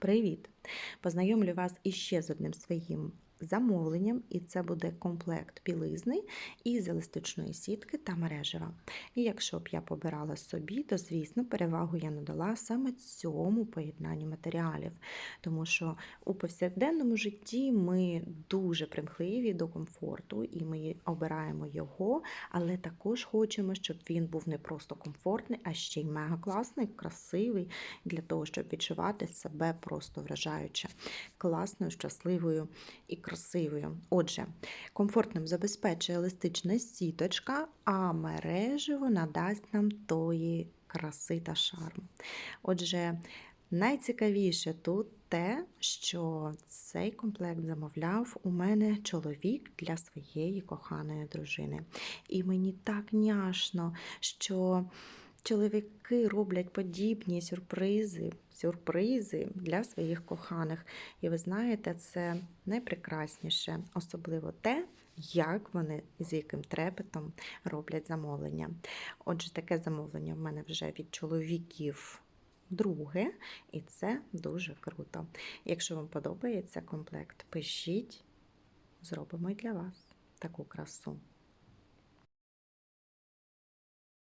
Привіт! Познайомлю вас іще з одним своїм замовленням, і це буде комплект білизни із еластичної сітки та мережева. І якщо б я побирала собі, то звісно перевагу я надала саме цьому поєднанню матеріалів, тому що у повсякденному житті ми дуже примхливі до комфорту, і ми обираємо його, але також хочемо, щоб він був не просто комфортний, а ще й мега класний, красивий для того, щоб відчувати себе просто вражаюче, класною, щасливою і красивою. Отже, комфортним забезпечує еластична сіточка, а мережево надасть нам тої краси та шарму. Отже, найцікавіше тут те, що цей комплект замовляв у мене чоловік для своєї коханої дружини. І мені так няшно, що чоловіки роблять подібні сюрпризи, сюрпризи для своїх коханих. І ви знаєте, це найпрекрасніше, особливо те, як вони з яким трепетом роблять замовлення. Отже, таке замовлення в мене вже від чоловіків. Друге, і це дуже круто. Якщо вам подобається комплект, пишіть, зробимо і для вас таку красу.